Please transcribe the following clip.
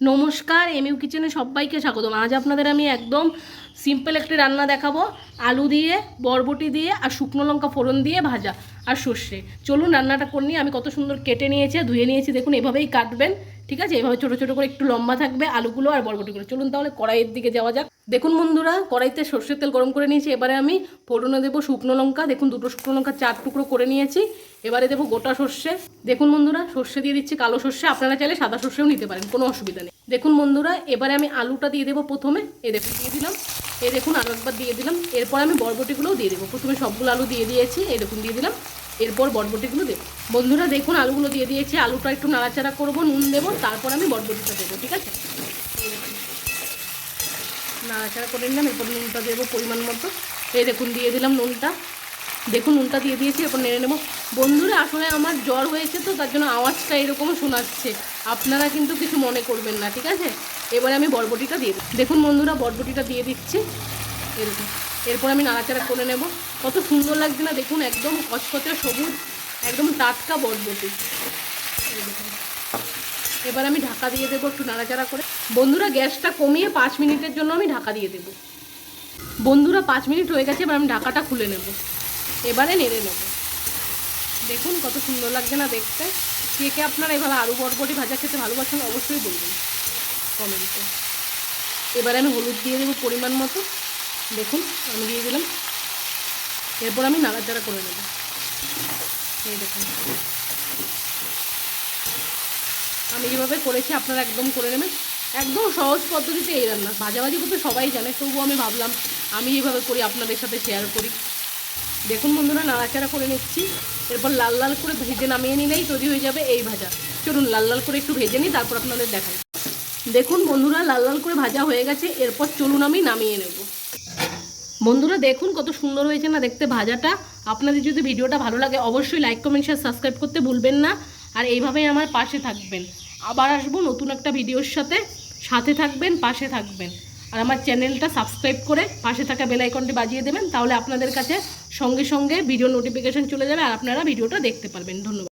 নমস্কার, এমইউ কিচেনে সবাইকে স্বাগতম। আজ আপনাদের আমি একদম সিম্পল একটি রান্না দেখাবো। আলু দিয়ে, বরবটি দিয়ে, আর শুকনো লঙ্কা ফোড়ন দিয়ে ভাজা, আর সর্ষে। চলুন রান্নাটা করে আমি কত সুন্দর কেটে নিয়েছি ধুয়ে নিয়েছি। দেখুন, এভাবেই কাটবেন। ঠিক আছে? এভাবে ছোটো ছোটো করে একটু লম্বা থাকবে আলুগুলো আর বরবটিগুলো চলুন তাহলে কড়াইয়ের দিকে যাওয়া যাক। দেখুন বন্ধুরা, কড়াইতে সর্ষের তেল গরম করে নিয়েছি। এবারে আমি ফোড়নে দেবো শুকনো লঙ্কা। দেখুন দুটো শুকনো লঙ্কা চার টুকরো করে নিয়েছি। এবারে দেবো গোটা সর্ষে। দেখুন বন্ধুরা, সর্ষে দিয়ে দিচ্ছি কালো সর্ষে। আপনারা চাইলে সাদা সর্ষেও নিতে পারেন, কোনো অসুবিধা নেই। দেখুন বন্ধুরা, এবারে আমি আলুটা দিয়ে দেবো প্রথমে। এ দেখুন, দিয়ে দিলাম। এ দেখুন আরও একবার দিয়ে দিলাম। এরপর আমি বরবটিগুলোও দিয়ে দেবো। প্রথমে সবগুলো আলু দিয়ে দিয়েছি। দেখুন, দিয়ে দিলাম। এরপর বরবটিগুলো দেবো। বন্ধুরা দেখুন, আলুগুলো দিয়ে দিয়েছি। আলুটা একটু নাড়াচাড়া করব, নুন দেবো, তারপর আমি বরবটিটা দেবো, ঠিক আছে? নাড়াচাড়া করে নিলাম, এরপর নুনটা দেবো পরিমাণ মতো। এই দেখুন, দিয়ে দিলাম নুনটা। দেখুন, নুনটা দিয়ে দিয়েছি, এরপর নেড়ে নেব। বন্ধুরা, আসলে আমার জ্বর হয়েছে তো, তার জন্য আওয়াজটা এরকম শোনাচ্ছে। আপনারা কিন্তু কিছু মনে করবেন না, ঠিক আছে? এবারে আমি বরবটিটা দিয়ে দেখুন বন্ধুরা বরবটিটা দিয়ে দিচ্ছি। এরকম। এরপর আমি নাড়াচাড়া করে নেব। কত সুন্দর লাগছে না, দেখুন, একদম কচকচে সবুজ, একদম টাটকা বরবটি। এবার আমি ঢাকা দিয়ে দেবো একটু নাড়াচাড়া করে। বন্ধুরা, গ্যাসটা কমিয়ে পাঁচ মিনিটের জন্য আমি ঢাকা দিয়ে দেবো। বন্ধুরা, পাঁচ মিনিট হয়ে গেছে, এবার আমি ঢাকাটা খুলে নেব। এবারে নেড়ে নেব। দেখুন, কত সুন্দর লাগছে না দেখতে। কে কে আপনারা এভাবে আলু বরবটি ভাজা খেতে ভালোবাসেন অবশ্যই বলবেন। কমেন্টে। এবারে আমি হলুদ দিয়ে দেবো পরিমাণ মতো। দেখুন, আমি দিয়ে দিলাম। এরপর আমি নাড়াচাড়া করে নেব। এই দেখুন। আমি যেভাবে করেছি, আপনারা একদম করে নেবেন। একদম সহজ পদ্ধতিতে এই রান্না। ভাজাভাজি করতে সবাই জানে, তবুও আমি ভাবলাম, আমি যেভাবে করি, আপনাদের সাথে শেয়ার করি। দেখুন বন্ধুরা, নাড়াচাড়া করে নিচ্ছি। এরপর লাল লাল করে ভেজে নামিয়ে নিলেই তৈরি হয়ে যাবে এই ভাজা। চলুন, লাল লাল করে একটু ভেজে নিই, তারপর আপনাদের দেখাই। দেখুন বন্ধুরা, লাল লাল করে ভাজা হয়ে গেছে। এরপর চলুন, আমি নামিয়ে নেব। বন্ধুরা দেখুন কত সুন্দর হয়েছে না দেখতে ভাজাটা। আপনাদের যদি ভিডিওটা ভালো লাগে অবশ্যই লাইক কমেন্ট শেয়ার সাবস্ক্রাইব করতে ভুলবেন না। আর এইভাবেই আমার পাশে থাকবেন। আবার আসব নতুন একটা ভিডিওর সাথে। সাথে থাকবেন, পাশে থাকবেন। আর আমার চ্যানেলটা সাবস্ক্রাইব করে পাশে থাকা বেল আইকনটি বাজিয়ে দেবেন, তাহলে আপনাদের কাছে সঙ্গে সঙ্গে ভিডিও নোটিফিকেশন চলে যাবে আর আপনারা ভিডিওটা দেখতে পারবেন। ধন্যবাদ।